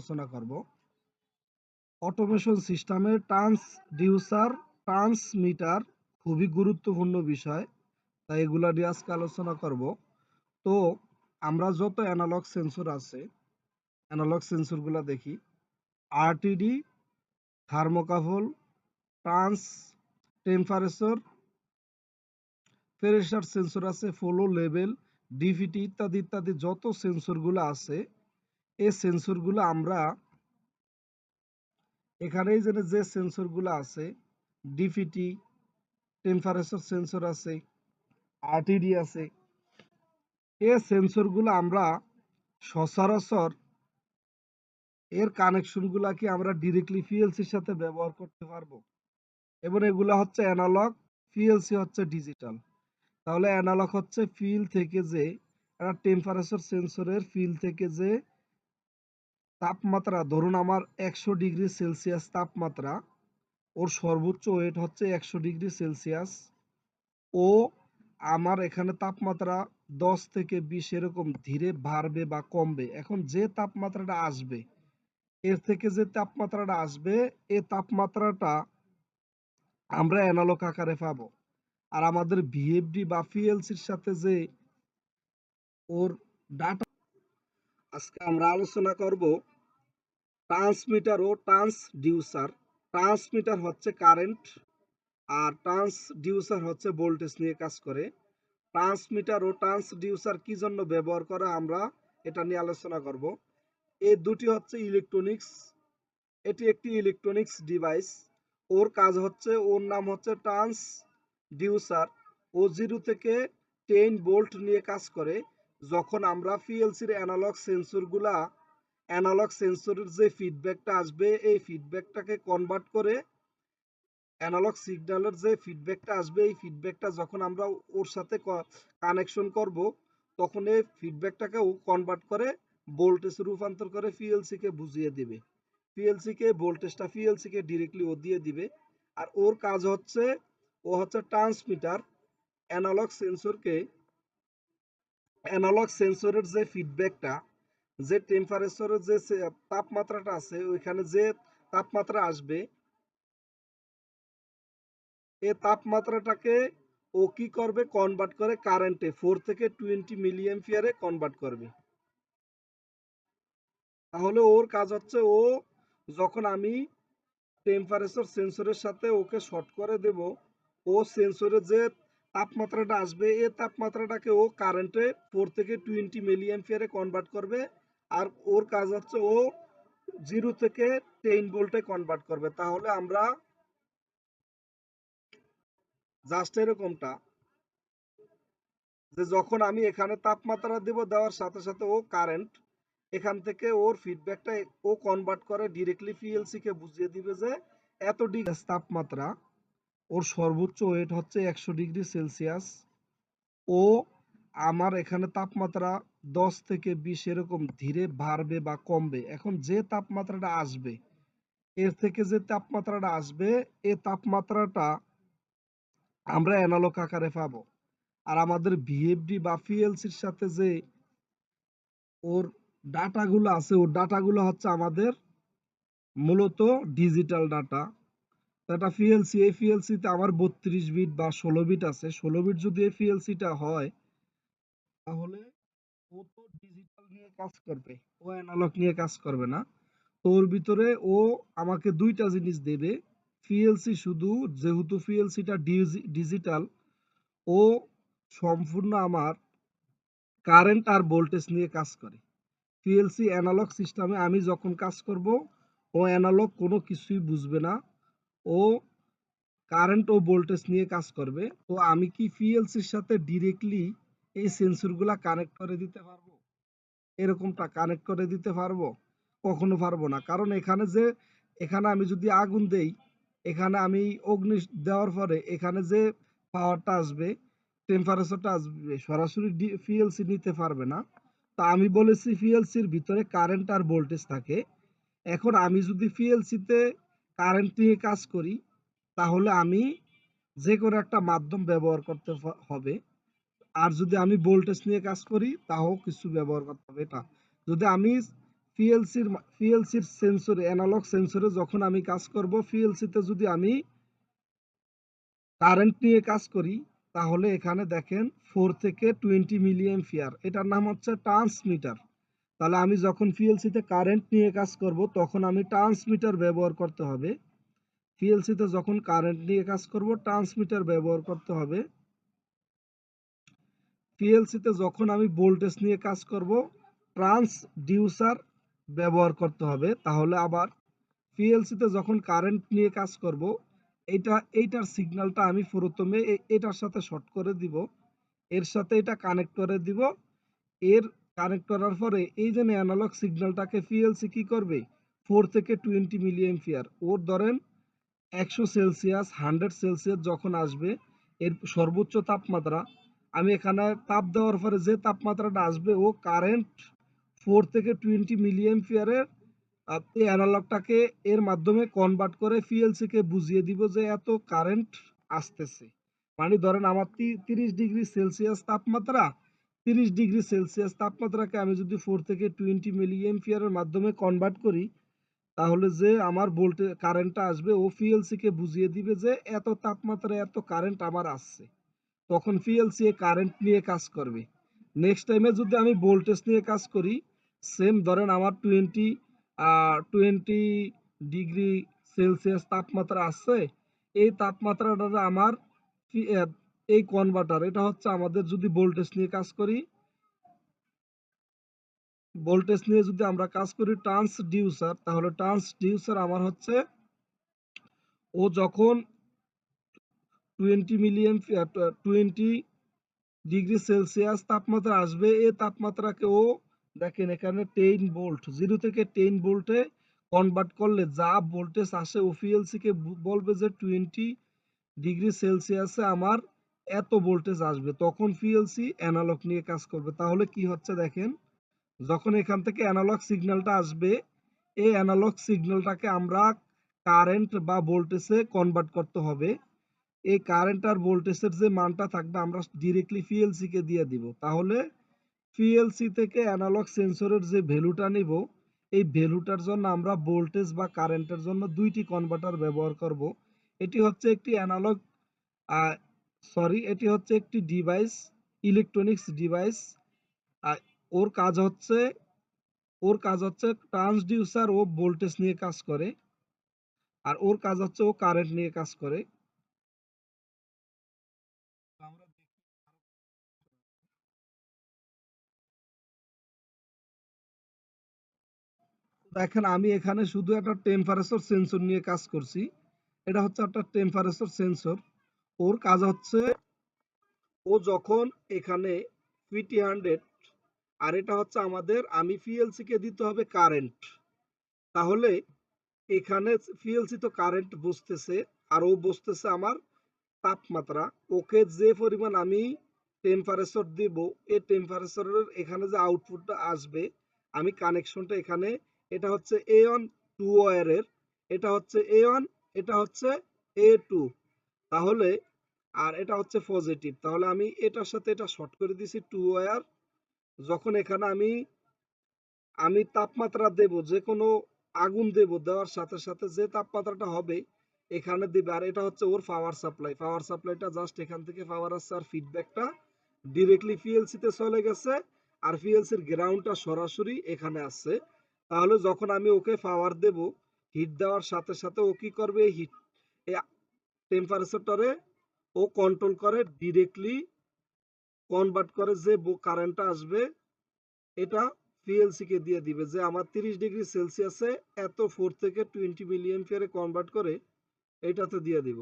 আলোচনা করব। অটোমেশন সিস্টেমে ট্রান্সডিউসার ট্রান্সমিটার খুবই গুরুত্বপূর্ণ বিষয়, তাই এগুলা নিয়ে আজকে আলোচনা করব। তো, আমরা যত অ্যানালগ সেন্সর আছে অ্যানালগ সেন্সরগুলো দেখি RTD thermocouple trans temperature pressure sensor আছে ফলো লেভেল ডিভিটি ইত্যাদি ইত্যাদি, যত সেন্সরগুলো আছে এই সেন্সরগুলো আমরা এখানে যে সেন্সরগুলো আছে ডিপিটি টেম্পারেচার সেন্সর আছে আরটিডি আছে, এই সেন্সরগুলো আমরা সচরাচর এর কানেকশনগুলা কি আমরা ডিরেক্টলি পিএলসির সাথে ব্যবহার করতে পারব। এবং এগুলা হচ্ছে অ্যানালগ পিএলসি হচ্ছে ডিজিটাল তাহলে অ্যানালগ হচ্ছে ফিল থেকে যে, একটা টেম্পারেচার সেন্সরের ফিল থেকে যে তাপমাত্রা, ধরুন আমার একশো ডিগ্রি সেলসিয়াস তাপমাত্রা, ওর সর্বোচ্চ ওয়েট হচ্ছে একশো ডিগ্রি সেলসিয়াস, ও আমার এখানে তাপমাত্রা দশ থেকে বিশ এরকম ধীরে বাড়বে বা কমবে। এখন যে তাপমাত্রাটা আসবে, এর থেকে যে তাপমাত্রাটা আসবে, এ তাপমাত্রাটা আমরা অ্যানালগ আকারে পাবো। আর আমাদের ভিএফডি বা পিএলসির সাথে যে ওর ডাটা আজকে আমরা আলোচনা করব ট্রান্সমিটার ও ট্রান্সডিউসার ট্রান্সমিটার হচ্ছে কারেন্ট আর ট্রান্সডিউসার হচ্ছে ভোল্টেজ নিয়ে কাজ করে। ট্রান্সমিটার ও ট্রান্সডিউসার কি জন্য ব্যবহার করা আমরা এটা নিয়ে আলোচনা করব। এই দুটি হচ্ছে ইলেকট্রনিক্স এটি একটি ইলেকট্রনিক্স ডিভাইস ওর কাজ হচ্ছে, ওর নাম হচ্ছে ট্রান্সডিউসার ও জিরো থেকে টেন ভোল্ট নিয়ে কাজ করে। যখন আমরা পিএলসির অ্যানালগ সেন্সরগুলা অ্যানালগ সেন্সরের যে ফিডব্যাকটা আসবে, এই ফিডব্যাকটাকে কনভার্ট করে অ্যানালগ সিগন্যালের যে ফিডব্যাকটা আসবে, এই ফিডব্যাকটা যখন আমরা ওর সাথে কানেকশন করব, তখন এই ফিডব্যাকটাকে কনভার্ট করে ভোল্টেজে রূপান্তর করে পিএলসি কে বুঝিয়ে দিবে। পিএলসি কে ভোল্টেজটা পিএলসি কে ডিরেক্টলি ও দিয়ে দিবে। আর ওর কাজ হচ্ছে, ও হচ্ছে ট্রান্সমিটার অ্যানালগ সেন্সরকে অ্যানালগ সেন্সরের যে ফিডব্যাকটা যে টেম্পারেচারের যে তাপমাত্রাটা আছে, ওইখানে যে তাপমাত্রা আসবে এই তাপমাত্রাটাকে ও কি করবে? কনভার্ট করে কারেন্টে ফোর থেকে টোয়েন্টি মিলিয়ন ফিয়ারে কনভার্ট করবে। তাহলে ওর কাজ হচ্ছে ও যখন আমি টেম্পারেচার সেন্সরের সাথে ওকে শর্ট করে দেব, ও সেন্সরের যে তাপমাত্রাটা আসবে, এ তাপমাত্রাটাকে ও কারেন্টে ফোর থেকে টোয়েন্টি মিলি এম্পিয়ারে কনভার্ট করবে আর ওর কাজ হচ্ছে ও জিরো থেকে টেন ভোল্টে কনভার্ট করবে। তাহলে আমরা জাস্ট এরকমটা, যে যখন আমি এখানে তাপমাত্রা দেব দেওয়ার সাথে সাথে ও কারেন্ট এখান থেকে ওর ফিডব্যাকটা ও কনভার্ট করে ডিরেক্টলি পিএলসি কে বুঝিয়ে দিবে যে এত ডিগ্রি তাপমাত্রা ওর সর্বোচ্চ ওয়েট হচ্ছে একশো ডিগ্রি সেলসিয়াস। ও আমার এখানে তাপমাত্রা দশ থেকে বিশ এরকম ধীরে বাড়বে বা কমবে। এখন যে তাপমাত্রাটা আসবে, এর থেকে যে তাপমাত্রাটা আসবে, এ তাপমাত্রাটা আমরা অ্যানালগ আকারে পাবো। আর আমাদের ভিএফডি বা পিএলসির সাথে যে ওর ডাটাগুলো আছে, ওর ডাটাগুলো হচ্ছে আমাদের মূলত ডিজিটাল ডাটা এটা পিএলসি এই পিএলসিতে আমার বত্রিশ বিট বা ষোলো বিট আছে। ষোলো বিট যদি এই পিএলসিটা হয়, তাহলে ও তো ডিজিটাল নিয়ে কাজ করবে, ও অ্যানালগ নিয়ে কাজ করবে না। ওর ভিতরে ও আমাকে দুইটা জিনিস দেবে। পিএলসি শুধু, যেহেতু পিএলসিটা ডিজিটাল ও সম্পূর্ণ আমার কারেন্ট আর ভোল্টেজ নিয়ে কাজ করে। পিএলসি অ্যানালগ সিস্টেমে আমি যখন কাজ করব, ও অ্যানালগ কোনো কিছুই বুঝবে না। ও কারেন্ট ও ভোল্টেজ নিয়ে কাজ করবে, তো আমি কি পিএলসির সাথে ডিরেক্টলি এই সেন্সরগুলা কানেক্ট করে দিতে পারব? এরকমটা কানেক্ট করে দিতে পারব? কখনো পারব না। কারণ এখানে যে, এখানে আমি যদি আগুন দেই, এখানে আমি অগ্নি দেওয়ার পরে এখানে যে পাওয়ারটা আসবে টেম্পারেচারটা আসবে, সরাসরি পিএলসি নিতে পারবে না। তা আমি বলেছি পিএলসির ভিতরে কারেন্ট আর ভোল্টেজ থাকে। এখন আমি যদি পিএলসিতে কারেন্ট নিয়ে কাজ করি, তাহলে আমি যে কোনো একটা মাধ্যম ব্যবহার করতে হবে। আর যদি আমি ভোল্টেজ নিয়ে কাজ করি, তাও কিছু ব্যবহার করতে হবে এটা। যদি আমি পিএলসির পিএলসির সেন্সরে অ্যানালগ সেন্সরে যখন আমি কাজ করব পিএলসিতে যদি আমি কারেন্ট নিয়ে কাজ করি, তাহলে এখানে দেখেন ফোর থেকে টোয়েন্টি মিলিয়ন ফিয়ার এটার নাম হচ্ছে ট্রান্সমিটার তাহলে আমি যখন পিএলসিতে কারেন্ট নিয়ে কাজ করব, তখন আমি ট্রান্সমিটার ব্যবহার করতে হবে। পিএলসিতে যখন কারেন্ট নিয়ে কাজ করব ট্রান্সমিটার ব্যবহার করতে হবে। পিএলসিতে যখন আমি ভোল্টেজ নিয়ে কাজ করব ট্রান্সডিউসার ব্যবহার করতে হবে। তাহলে আবার পিএলসিতে যখন কারেন্ট নিয়ে কাজ করব এটা এইটার সিগন্যালটা আমি প্রথমে এটার সাথে শর্ট করে দিব। এর সাথে এটা কানেক্ট করে দিব। এর কানেক্ট করার পরে এই যে অ্যানালগ সিগন্যালটাকে পিএলসি কি করবে? ফোর থেকে টোয়েন্টি মিলিয়ন ফিয়ার ওর ধরেন একশো সেলসিয়াস হান্ড্রেড সেলসিয়াস যখন আসবে, এর সর্বোচ্চ তাপমাত্রা, আমি এখানে তাপ দেওয়ার পরে যে তাপমাত্রাটা আসবে, ও কারেন্ট ফোর থেকে টোয়েন্টি মিলিয়ন ফিয়ারের এই অ্যানালগটাকে এর মাধ্যমে কনভার্ট করে পিএলসি কে বুঝিয়ে দিব যে এত কারেন্ট আসতেছে। মানে ধরেন আমার তিরিশ ডিগ্রি সেলসিয়াস তাপমাত্রা তিরিশ ডিগ্রি সেলসিয়াস তাপমাত্রাকে আমি যদি ফোর থেকে টোয়েন্টি মিলিয়ন ফিয়ারের মাধ্যমে কনভার্ট করি, তাহলে যে আমার ভোল্টে কারেন্টটা আসবে, ও পিএলসি কে বুঝিয়ে দিবে যে এত তাপমাত্রা, এত কারেন্ট আমার আসছে। তখন পিএলসি এ কারেন্ট নিয়ে কাজ করবে। নেক্সট টাইমে যদি আমি ভোল্টেজ নিয়ে কাজ করি সেম ধরেন আমার টোয়েন্টি টোয়েন্টি ডিগ্রি সেলসিয়াস তাপমাত্রা আসছে, এই তাপমাত্রাটা আমার এই কনভার্টার এটা হচ্ছে আমাদের যদি ভোল্টেজ নিয়ে কাজ করি ভোল্টেজ নিয়ে যদি আমরা কাজ করি ট্রান্সডিউসার তাহলে ট্রান্সডিউসার আমার হচ্ছে, ও যখন twenty million twenty degree Celsius তাপমাত্রা আসবে, এ তাপমাত্রাকে ও দেখেন এখানে টেন ভোল্ট জিরো থেকে টেন ভোল্টে কনভার্ট করলে যা ভোল্টেজ আসে, ও PLC কে বু- বলবে যে টোয়েন্টি ডিগ্রি সেলসিয়াসে আমার এত ভোল্টেজ আসবে, তখন পিএলসি অ্যানালগ নিয়ে কাজ করবে। তাহলে কি হচ্ছে দেখেন, যখন এখান থেকে অ্যানালগ সিগন্যালটা আসবে, এই অ্যানালগ সিগন্যালটাকে আমরা কারেন্ট বা ভোল্টেজে কনভার্ট করতে হবে। এই কারেন্ট আর ভোল্টেজের যে মানটা থাকবে, আমরা ডিরেক্টলি পিএলসি কে দিয়ে দিব। তাহলে পিএলসি থেকে অ্যানালগ সেন্সরের যে ভ্যালুটা নিব, এই ভ্যালুটার জন্য আমরা ভোল্টেজ বা কারেন্টের জন্য দুইটি কনভার্টার ব্যবহার করব। এটি হচ্ছে একটি অ্যানালগ সরি, এটি হচ্ছে একটি ডিভাইস ইলেকট্রনিক্স ডিভাইস আর ওর কাজ হচ্ছে, ওর কাজ হচ্ছে ট্রান্সডিউসার ও ভোল্টেজ নিয়ে কাজ করে, আর ওর কাজ হচ্ছে ও কারেন্ট নিয়ে কাজ করে। দেখেন, আমি এখানে শুধু একটা টেম্পারেচার সেন্সর নিয়ে কাজ করছি। এটা হচ্ছে একটা টেম্পারেচার সেন্সর ওর কাজ হচ্ছে ও যখন এখানে পিটি হান্ড্রেড, আর এটা হচ্ছে আমাদের, আমি পিএলসি কে দিতে হবে কারেন্ট তাহলে এখানে পিএলসি তো কারেন্ট বুঝতেছে আর ও বুঝতেছে আমার তাপমাত্রা। ওকে যে পরিমাণ আমি টেম্পারেচার দিব এই টেম্পারেচারের এখানে যে আউটপুটটা আসবে, আমি কানেকশনটা এখানে, এটা হচ্ছে এ ওয়ান টু ওয়ারের এটা হচ্ছে এ ওয়ান এটা হচ্ছে এ টু তাহলে আর এটা হচ্ছে পজিটিভ তাহলে আমি এটার সাথে এটা শর্ট করে দিছি টু ওয়ার যখন এখানে আমি আমি তাপমাত্রা দেব যে কোনো আগুন দেব, দেওয়ার সাথে সাথে যে তাপমাত্রাটা হবে, এখানে দিবে। আর এটা হচ্ছে ওর পাওয়ার সাপ্লাই পাওয়ার সাপ্লাইটা জাস্ট এখান থেকে পাওয়ার আসছে আর ফিডব্যাকটা ডিরেক্টলি পিএলসি তে চলে গেছে। আর পিএলসি এর গ্রাউন্ডটা সরাসরি এখানে আসছে। তাহলে যখন আমি ওকে পাওয়ার দেব হিট দেওয়ার সাথে সাথে ও কি করবে? হিট টেম্পারেচারটারে ও কন্ট্রোল করে ডিরেক্টলি কনভার্ট করে যে কারেন্টটা আসবে, এটা পিএলসি কে দিয়ে দিবে। যে আমার 30 ডিগ্রি সেলসিয়াসে এত ফোর থেকে টোয়েন্টি মিলিয়ন ফিয়ারে কনভার্ট করে এটাতে দিয়ে দিব।